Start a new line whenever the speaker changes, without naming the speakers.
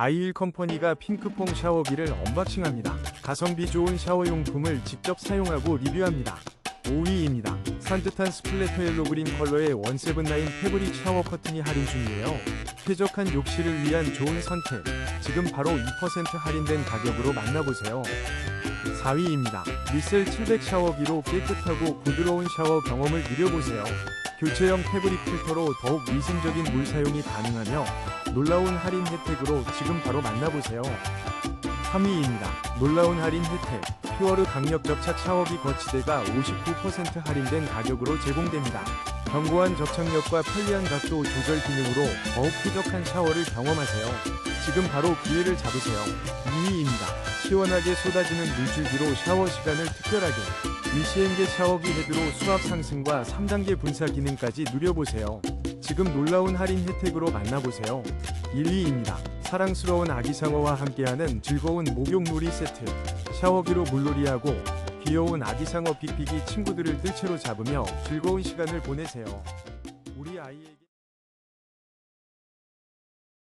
아이일 컴퍼니가 핑크퐁 샤워기를 언박싱합니다. 가성비 좋은 샤워용품을 직접 사용하고 리뷰합니다. 5위입니다. 산뜻한 스플래터 옐로 그린 컬러의 원세븐나인 패브릭 샤워 커튼이 할인 중이에요. 쾌적한 욕실을 위한 좋은 선택. 지금 바로 2% 할인된 가격으로 만나보세요. 4위입니다. 리셀 700 샤워기로 깨끗하고 부드러운 샤워 경험을 누려보세요. 교체형 패브릭 필터로 더욱 위생적인 물 사용이 가능하며 놀라운 할인 혜택으로 지금 바로 만나보세요. 3위입니다. 놀라운 할인 혜택. 퓨어르 강력 접착 샤워기 거치대가 59% 할인된 가격으로 제공됩니다. 견고한 접착력과 편리한 각도 조절 기능으로 더욱 쾌적한 샤워를 경험하세요. 지금 바로 기회를 잡으세요. 2위입니다. 시원하게 쏟아지는 물줄기로 샤워 시간을 특별하게 위시엔게 샤워기 헤드로 수압 상승과 3단계 분사 기능까지 누려보세요. 지금 놀라운 할인 혜택으로 만나보세요. 1위입니다. 사랑스러운 아기 상어와 함께하는 즐거운 목욕놀이 세트. 샤워기로 물놀이하고 귀여운 아기 상어 빅빅이 친구들을 뜰채로 잡으며 즐거운 시간을 보내세요. 우리 아이에게